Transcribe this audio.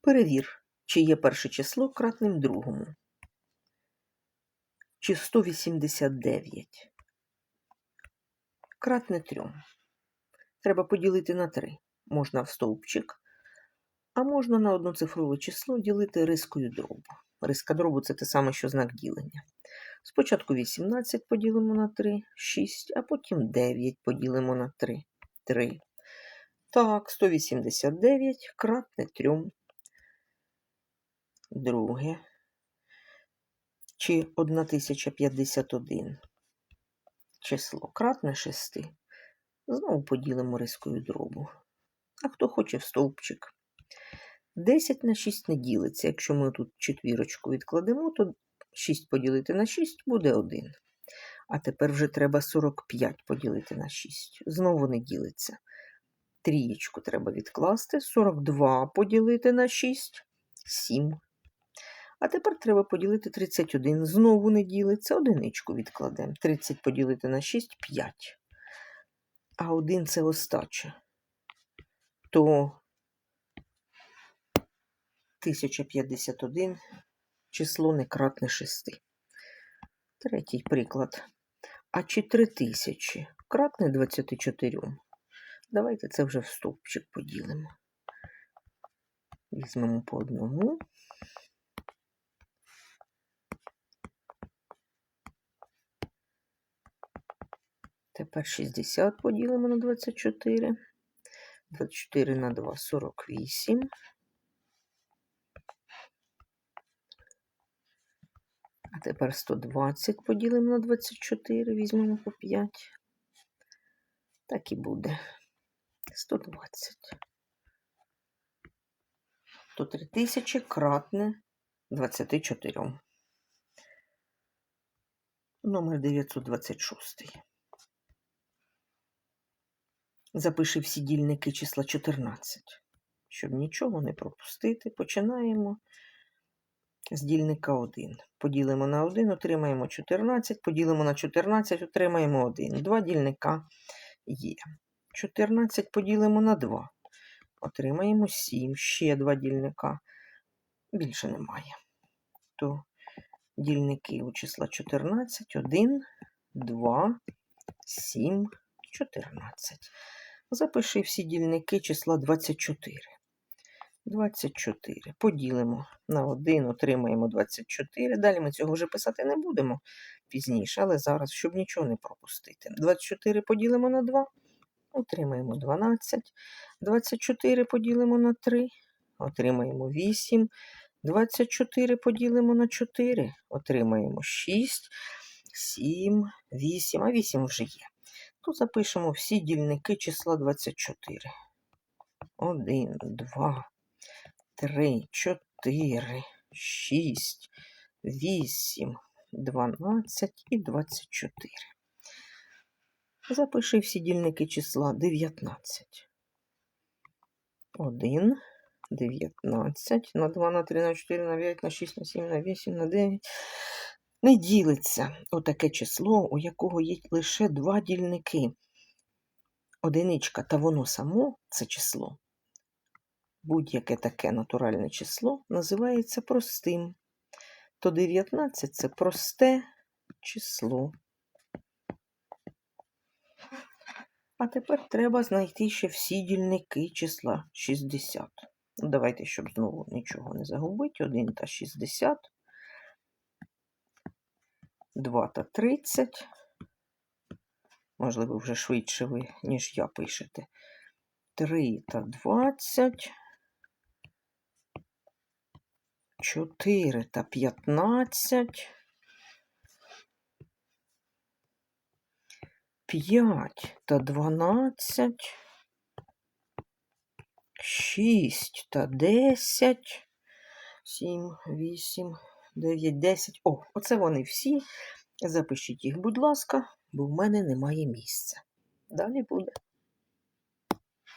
Перевір, чи є перше число кратним другому. Чи 189. Кратне 3. Треба поділити на 3. Можна в стовпчик, а можна на одноцифрове число ділити рискою дробу. Риска дробу це те саме, що знак ділення. Спочатку 18 поділимо на 3, 6, а потім 9 поділимо на 3, 3. Так, 189 кратне 3. Друге. Чи 1051 число кратне 6. Знову поділимо рискою дробу. А хто хоче в стовпчик. 10 на 6 не ділиться. Якщо ми тут четвірочку відкладемо, то 6 поділити на 6 буде 1. А тепер вже треба 45 поділити на 6. Знову не ділиться. Трієчку треба відкласти. 42 поділити на 6 7. А тепер треба поділити 31. Знову не ділиться. Одиничку відкладемо. 30 поділити на 6 5. А 1 це остача. То 1051 число не кратне 6. Третій приклад. А чи 3000 кратне 24? Давайте це вже в стовпчик поділимо. Візьмемо по одному. Тепер 60 поділимо на 24. 24 на 2 48. А тепер 120 поділимо на 24, візьмемо по 5. Так і буде. 120. То 3000 кратне 24. Номер 926. Запиши всі дільники числа 14. Щоб нічого не пропустити, починаємо з дільника 1. Поділимо на 1, отримаємо 14, поділимо на 14, отримаємо 1. Два дільника є. 14 поділимо на 2. Отримаємо 7. Ще два дільника. Більше немає. То дільники у числа 14, 1, 2, 7, 14. Запиши всі дільники числа 24. 24. Поділимо на 1, отримаємо 24. Далі ми цього вже писати не будемо пізніше, але зараз, щоб нічого не пропустити. 24 поділимо на 2, отримаємо 12. 24 поділимо на 3, отримаємо 8. 24 поділимо на 4, отримаємо 6, 7, 8, а 8 вже є. То запишемо всі дільники числа 24. 1, 2, 3, 4, 6, 8, 12 і 24. Запиши всі дільники числа 19. 1, 19, на 2, на 3, на 4, на 5, на 6, на 7, на 8, на 9. Не ділиться отаке число, у якого є лише два дільники. Одиничка та воно само це число. Будь-яке таке натуральне число називається простим. То 19 це просте число. А тепер треба знайти ще всі дільники числа 60. Ну, Давайте, щоб знову нічого не загубити. 1 та 60, 2 та 30. Можливо, вже швидше ви, ніж я пишете. 3 та 20. 4 та 15. 5 та 12. 6 та 10, 7, 8, 9, 10. О, оце вони всі. Запишіть їх, будь ласка, бо в мене немає місця. Далі буде.